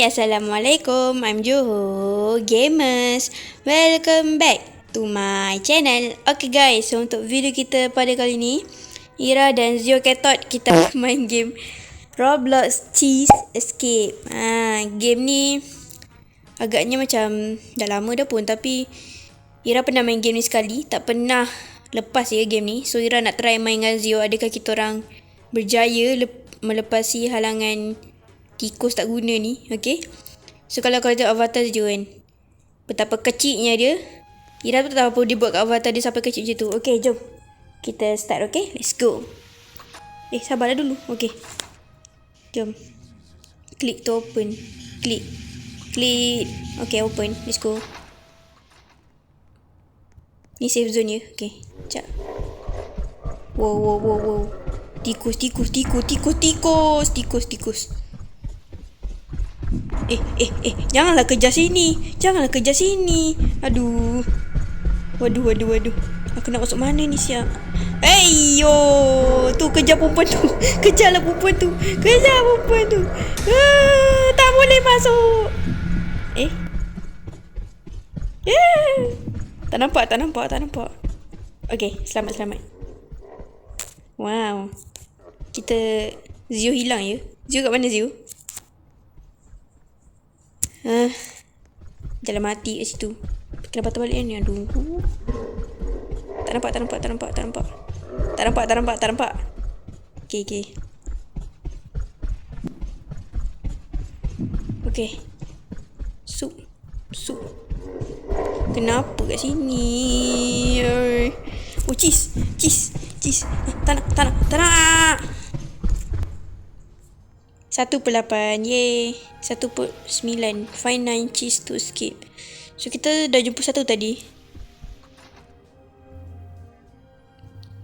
Assalamualaikum. I'm Joho Gamers. Welcome back to my channel. Okay guys, so untuk video kita pada kali ni, Ira dan Zio Ketot kita main game Roblox Cheese Escape. Ha, game ni agaknya macam dah lama dah pun tapi Ira pernah main game ni sekali, tak pernah lepas ya game ni. So Ira nak try main dengan Zio, adakah kita orang berjaya lep- melepasi halangan tikus tak guna ni okay so kalau kau tengok avatar je kan betapa kecilnya dia Ira tu tak apa dia buat kat avatar dia sampai kecil macam tu. Okay jom. Kita start okay let's go. Eh sabarlah dulu. Okay jom. Klik to open. Klik. Klik. Okay open. Let's go. Ni safe zone ya okay sekejap. Wow wow wow wow. Tikus tikus tikus tikus tikus tikus tikus Eh, eh, eh, janganlah kejar sini. Janganlah kejar sini. Aduh. Waduh, waduh, waduh. Aku nak masuk mana ni siap? Hey, yo. Tu kejar perempuan tu. Kejarlah perempuan tu. Kejar perempuan tu. Ah, tak boleh masuk. Eh. Eh. Tak nampak, tak nampak, tak nampak. Okay, selamat, selamat. Wow. Kita Zio hilang ya. Zio kat mana Zio? Uh, jalan mati kat situ. Kena patah balik kan ni. Aduh. Tak nampak, tak nampak, tak nampak, tak nampak. Tak nampak, tak nampak, tak nampak. Okay, okay. Okay. Sup. Sup. Kenapa kat sini? Oh, cheese. Cheese. Cheese. Eh, nak, tak nak. Satu per lapan. Yeay. Satu per sembilan. Find nine cheese to escape. So, kita dah jumpa satu tadi.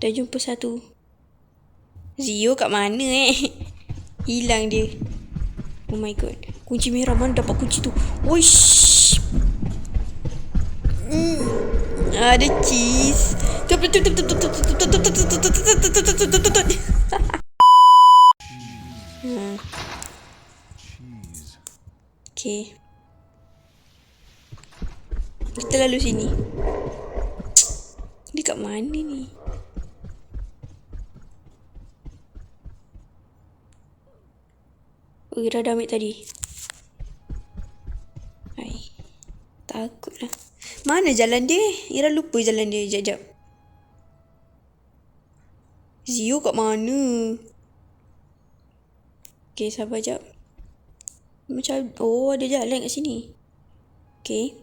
Dah jumpa satu. Zio kat mana eh? Hilang dia. Oh my god. Kunci merah mana dapat kunci tu? Wish. Mm. Ada cheese. Hmm. Okay. Kita lalu sini. Dia kat mana ni? Oh, Ira dah ambil tadi. Hai. Takutlah. Mana jalan dia? Ira lupa jalan dia. Sekejap. Zio kat mana? Okay, sabar sekejap. Macam, oh ada jalan kat sini. Okay.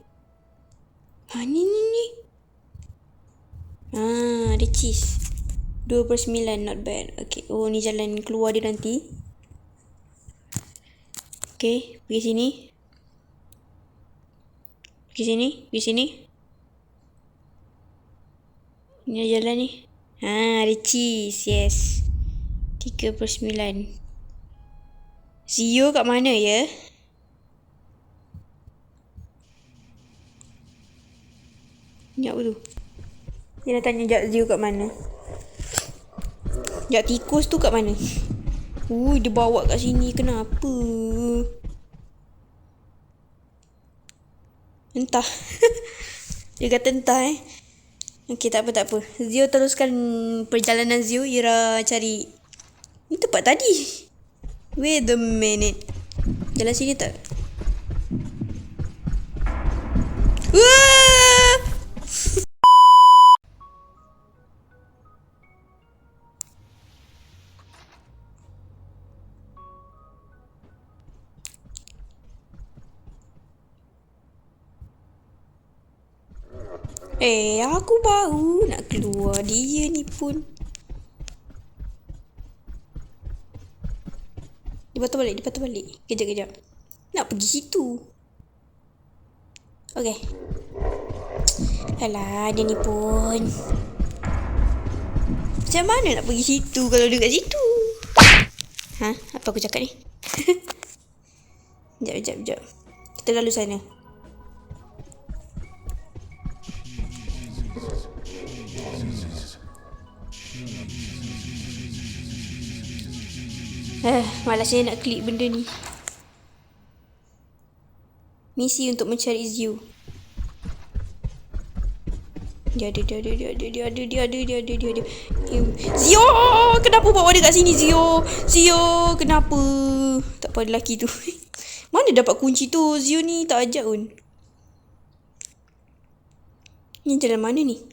Mana ni ni? Ah, ada cheese. 2 per 9, not bad. Okay, oh ni jalan keluar dia nanti. Okay, pergi sini. Pergi sini, pergi sini. Ini jalan ni. Ha, ada cheese, yes. 3 per 9. Zio kat mana ya? Apa tu? Dia nak tanya Jat Zio kat mana? Jat tikus tu kat mana? Ui, dia bawa kat sini. Kenapa? Entah. dia kata entah eh. Okey, tak apa, tak apa. Zio teruskan perjalanan Zio. Ira cari... Ni tempat tadi. Wait a minute. Jalan sini tak? Eh, aku baru nak keluar dia ni pun. Dia patah balik, dia patah balik. Kejap, kejap. Nak pergi situ. Okay. Alah, dia ni pun. Macam mana nak pergi situ kalau dia kat situ? Ha? Apa aku cakap ni? Sekejap, sekejap, sekejap. Kita lalu sana. Eh, malasnya nak klik benda ni. Misi untuk mencari Zio. Dia ada, dia ada, dia ada, dia ada, dia ada, dia ada, dia ada. Zio! Kenapa bawa dia kat sini, Zio? Zio, kenapa? Tak apa lelaki tu. Mana dapat kunci tu? Zio ni tak ajak pun. Ni jalan mana ni?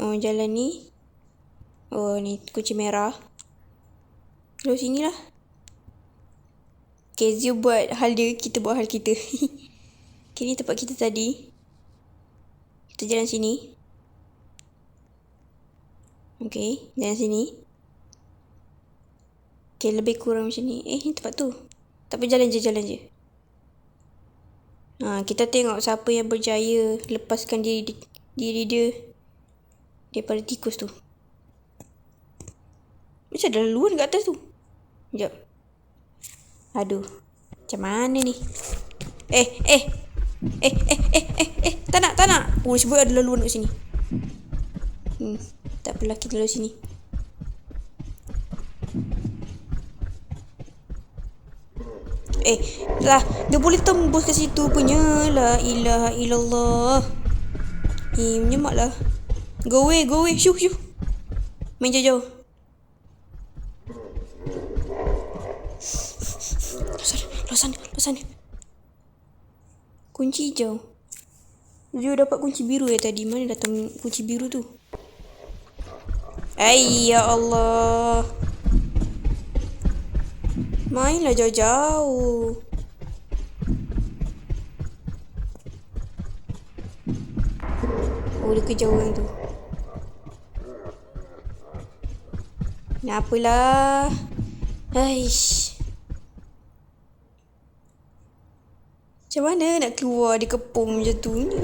Oh, jalan ni. Oh, ni kunci merah. Lalu sini lah. Okay, Zio buat hal dia, kita buat hal kita. okay, ni tempat kita tadi. Kita jalan sini. Okay, jalan sini. Okay, lebih kurang macam ni. Eh, ni tempat tu. Tak apa, jalan je, jalan je. Ha, kita tengok siapa yang berjaya lepaskan diri, diri dia daripada tikus tu. Macam ada leluhur kat atas tu. Sekejap. Aduh. Macam mana ni? Eh, eh. Eh, eh, eh, eh, eh. Tak nak, tak nak. Oh, sebut ada leluhur kat sini. Hmm. Tak apalah, kita lalu sini. Eh, lah. Dia boleh tembus ke situ punya. La ilaha illallah. Eh, menyemak lah. Go away, go away. Shoo, shoo. Main jauh-jauh. Luar sana, luar sana. Kunci hijau. Dia dapat kunci biru ya tadi. Mana datang kunci biru tu? Ay, ya Allah. Mainlah jauh-jauh. Oh, dia kejauhan tu. Kenapalah? Aish. Macam mana nak keluar di kepung macam tu ni?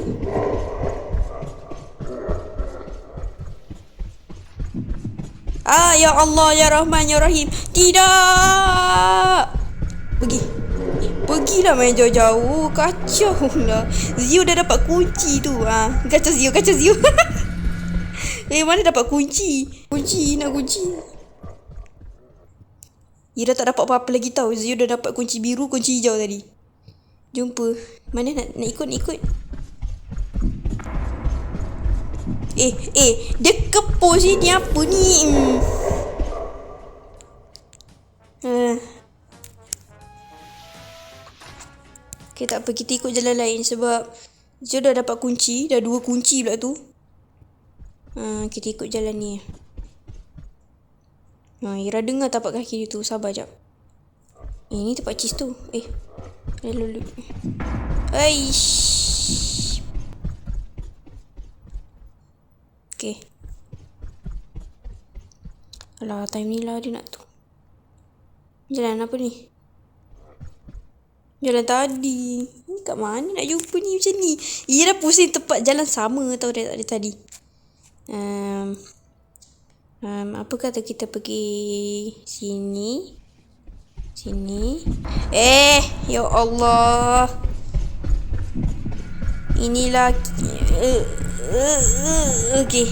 Ah, ya Allah, ya Rahman, ya Rahim. Tidak. Pergi. Pergilah main jauh-jauh. Kacau lah. Zio dah dapat kunci tu. Ah, kacau Zio, kacau Zio. eh, mana dapat kunci? Kunci, nak kunci. Ira tak dapat apa-apa lagi tau. Zio dah dapat kunci biru, kunci hijau tadi. Jumpa. Mana nak nak ikut, nak ikut. Eh, eh, dia kepo sini apa ni? Hmm. Uh. Okay, tak apa. Kita ikut jalan lain sebab Zio dah dapat kunci. Dah dua kunci pula tu. Uh, kita ikut jalan ni. Ha, Ira dengar tapak kaki dia tu. Sabar jap. Eh, ni tempat cheese tu. Eh. Lalu. Aish. Okay. Alah, time ni lah dia nak tu. Jalan apa ni? Jalan tadi. Ni kat mana nak jumpa ni macam ni? Ira pusing tempat jalan sama tau dari, dari tadi. Um, um, apa kata kita pergi sini? Sini. Eh, ya Allah. Inilah. Okay.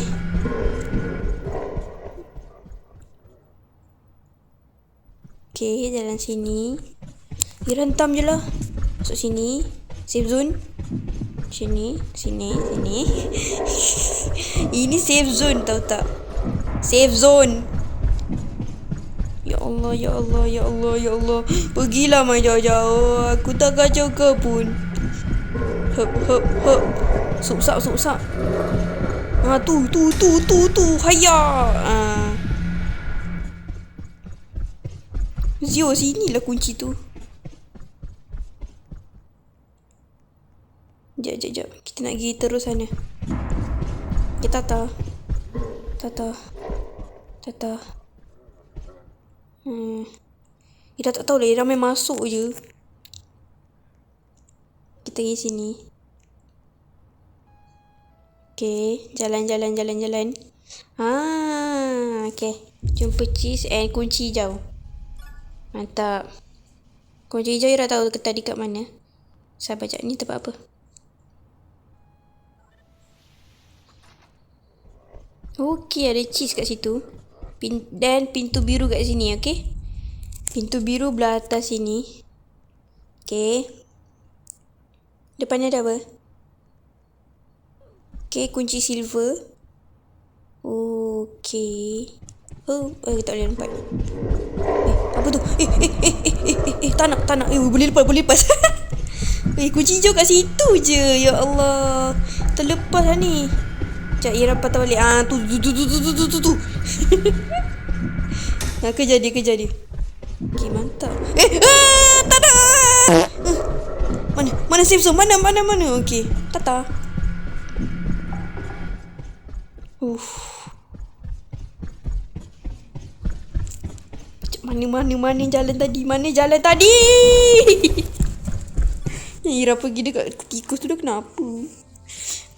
Okay, jalan sini. Direntam je lah. Masuk sini. Safe zone. Sini, sini, sini. Ini safe zone tau tak? Safe zone. Allah, ya Allah, ya Allah, ya Allah. Pergilah main jauh-jauh. Aku tak kacau kau pun. Hup, hup, hup. Susap, susap. Ha, tu, tu, tu, tu, tu. Haya. Ha. Zio, sini lah kunci tu. Sekejap, sekejap, sekejap. Kita nak pergi terus sana. Kita tata. Tata. Tata. Hmm. Kita tak tahu lah. Ramai masuk je. Kita pergi sini. Okay, jalan jalan jalan jalan. Ah, okay. Jumpa cheese and kunci hijau. Mantap. Kunci hijau Ira tahu ke tadi kat mana. Saya baca ni tempat apa? Okay, ada cheese kat situ. Dan pintu biru kat sini, okay? Pintu biru belah atas sini. Okay. Depannya ada apa? Okay, kunci silver. Okay. Oh, eh, tak boleh lompat. Eh, apa tu? Eh, eh, eh, eh, eh, eh, eh, tak nak, tak nak. Eh, boleh lepas, boleh lepas. eh, kunci hijau kat situ je. Ya Allah. Terlepas lah ni. Sekejap, Ira patah balik. Ah, tu, tu, tu, tu, tu, tu, tu, tu, tu. nah, kerja dia. Okay, mantap. Eh, ah, tak ada. Ah, mana, mana safe zone? Mana, mana, mana? Okay, tata. Uff. Mana mana mana jalan tadi? Mana jalan tadi? Ira pergi dekat tikus tu dah kenapa?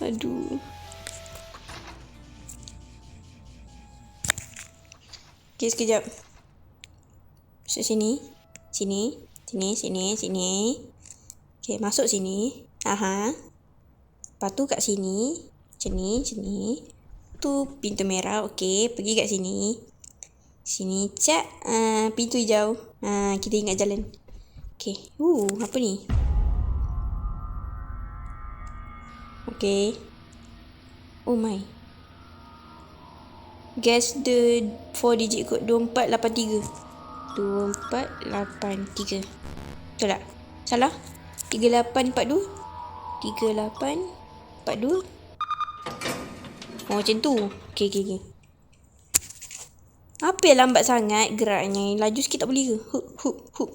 Aduh. Okay, sekejap. Masuk sini. Sini. Sini, sini, sini. Okay, masuk sini. Aha. Lepas tu kat sini. Macam ni, macam ni. Tu pintu merah. Okay, pergi kat sini. Sini cak uh, pintu hijau. Uh, kita ingat jalan. Okay. Uh, apa ni? Okay. Oh my. Guess the 4 digit code 2483. 2483. Betul tak? Salah? 3842? 3842? Oh macam tu. Okay, okay, okay. Apa yang lambat sangat geraknya? Laju sikit tak boleh ke? Hup, hup, hup.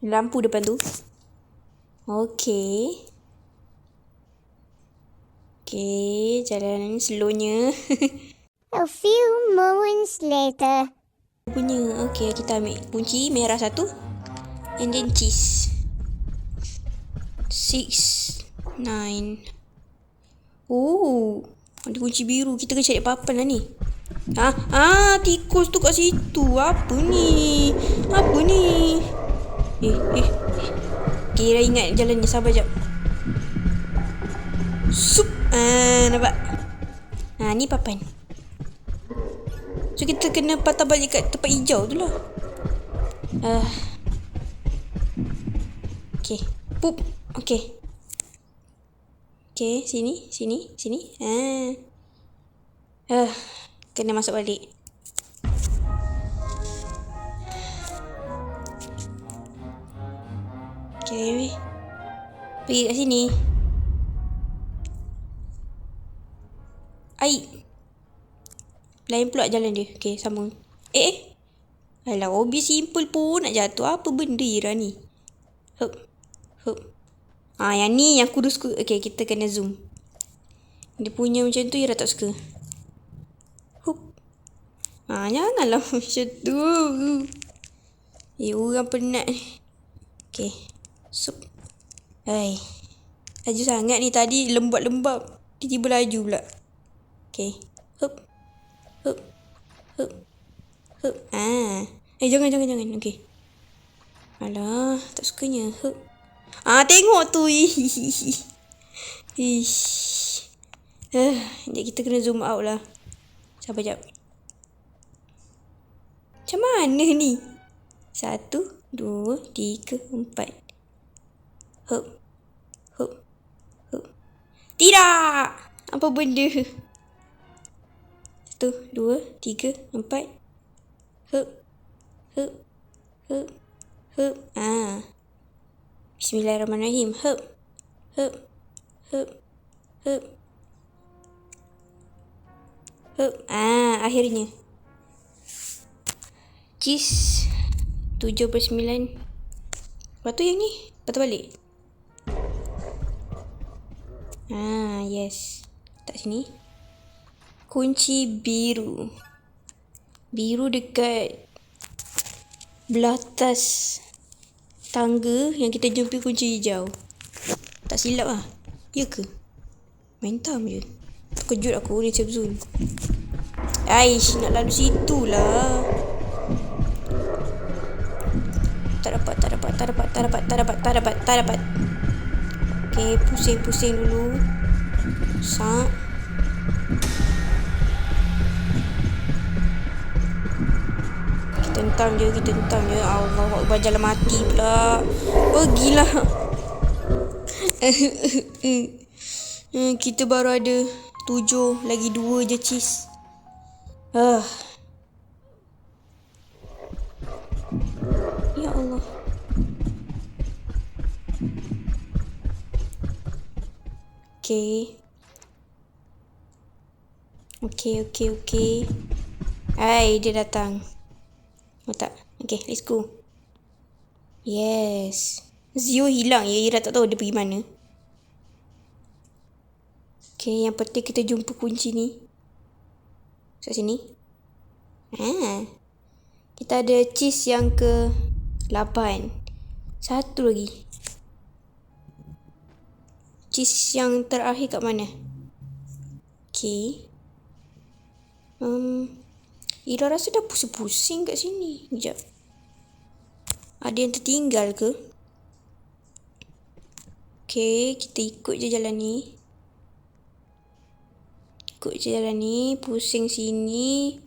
Lampu depan tu. Okay. Okay, jalan slownya. A few moments later. Punya. Okay, kita ambil kunci merah satu. And then cheese. Six. Nine. Oh. Ada kunci biru. Kita kena cari papan lah ni. Ah, ah, tikus tu kat situ. Apa ni? Apa ni? Eh, eh. Kira ingat jalan ni. Sabar jap. Sup. Ah, nampak? Ah, ni papan. So, kita kena patah balik kat tempat hijau tu lah. Ah. Okay. Pup. Okay. Okay, sini, sini, sini. Ah. Ah. Kena masuk balik. Okay. Pergi kat sini. Aik. Lain pula jalan dia. Okay, sambung. Eh, eh. Alah, hobi simple pun nak jatuh. Apa benda Ira ni? Hup. Hup. Ah, yang ni yang kurus ku. Okay, kita kena zoom. Dia punya macam tu Ira tak suka. Ha, janganlah macam tu. Eh, orang penat ni. Okay. Sup. Hai. Laju sangat ni tadi lembab-lembab. Tiba-tiba laju pula. Okay. Hup. Hup. Hup. Hup. Ah. Eh, jangan, jangan, jangan. Okay. Alah, tak sukanya. Hup. Ah, tengok tu. Ish. Eh, uh, kita kena zoom out lah. Sabar jap. Macam mana ni? Satu, dua, tiga, empat. Hup. Hup. Hup. Tidak! Apa benda? Satu, dua, tiga, empat. Hup. Hup. Hup. Hup. Ah. Bismillahirrahmanirrahim. Hup. Hup. Hup. Hup. Hup. Ah, akhirnya. Cheese 7 per 9 Lepas tu yang ni Patah balik Ah yes Tak sini Kunci biru. Biru dekat Belah atas Tangga Yang kita jumpa kunci hijau. Tak silap lah Ya ke? Main tam je. Terkejut aku ni safe zone Aish nak lalu situ lah. Tak dapat, tak dapat, tak dapat, tak dapat, tak dapat, tak dapat, tak dapat. Okey, pusing-pusing dulu. Sak. Hentam je, kita hentam je. Allah Akbar jalan mati pula. Pergilah. Kita baru ada tujuh, lagi dua je cheese. Ah. Ya Allah. Okay. Okay, okay, okay. Hai, dia datang. Oh tak. Okay, let's go. Yes. Zio hilang ya. Ira tak tahu dia pergi mana. Okay, yang penting kita jumpa kunci ni. Kat sini. Ha. Kita ada cheese yang ke 8. Satu lagi. Cheese yang terakhir kat mana? Okay. Um, Ira rasa dah pusing-pusing kat sini. Sekejap. Ada yang tertinggal ke? Okay, kita ikut je jalan ni. Ikut je jalan ni. Pusing sini.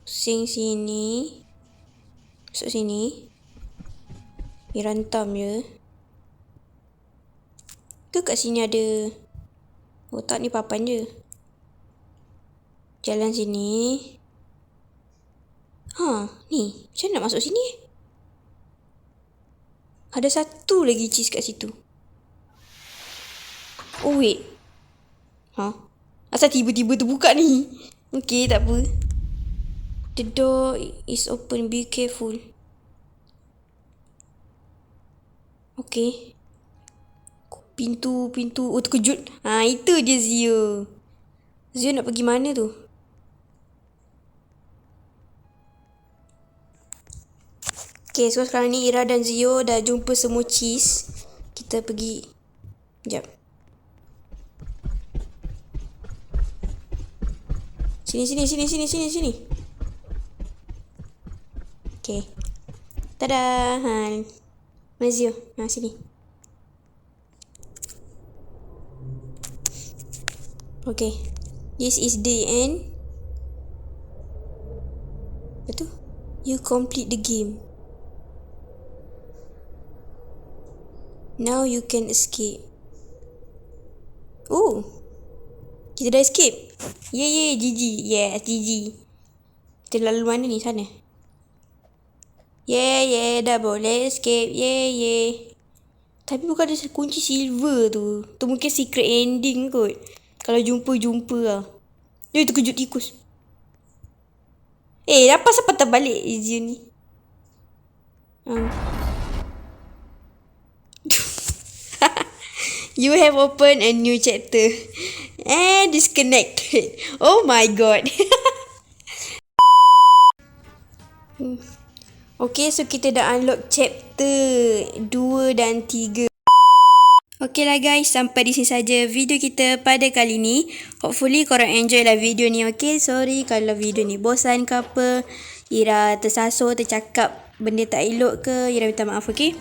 Pusing sini. Masuk sini. Ira hentam je. Ke kat sini ada... Oh tak ni papan je. Jalan sini. Ha, ni. Macam nak masuk sini? Ada satu lagi cheese kat situ. Oh, wait. Ha? Asal tiba-tiba terbuka ni? Okay, tak apa. The door is open. Be careful. Okay. Pintu, pintu. Oh, terkejut. Ha, itu je Zio. Zio nak pergi mana tu? Okay, so sekarang ni Ira dan Zio dah jumpa semua cheese. Kita pergi. Sekejap. Sini, sini, sini, sini, sini, sini. Okay. Tada. Ha. Mana Zio? Ha, sini. Okay. This is the end. Tu? You complete the game. Now you can escape. Oh. Kita dah escape. Yeah, yeah, GG. Yeah, GG. Kita lalu mana ni? Sana. Yeah, yeah, dah boleh escape. Yeah, yeah. Tapi bukan ada kunci silver tu. Tu mungkin secret ending kot. Kalau jumpa-jumpa lah. Dia terkejut tikus. Eh, apa siapa terbalik Izzy ni? Um. You have opened a new chapter. And disconnected. Oh my god. Okay, so kita dah unlock chapter 2 dan 3. Okay lah guys, sampai di sini saja video kita pada kali ni. Hopefully korang enjoy lah video ni, okay? Sorry kalau video ni bosan ke apa. Ira tersasar, tercakap benda tak elok ke. Ira minta maaf, okay?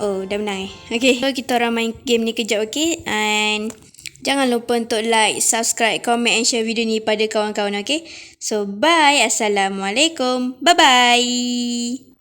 Oh, dah menang eh. Okay, so kita orang main game ni kejap, okay? And jangan lupa untuk like, subscribe, comment and share video ni pada kawan-kawan, okay? So, bye. Assalamualaikum. Bye-bye.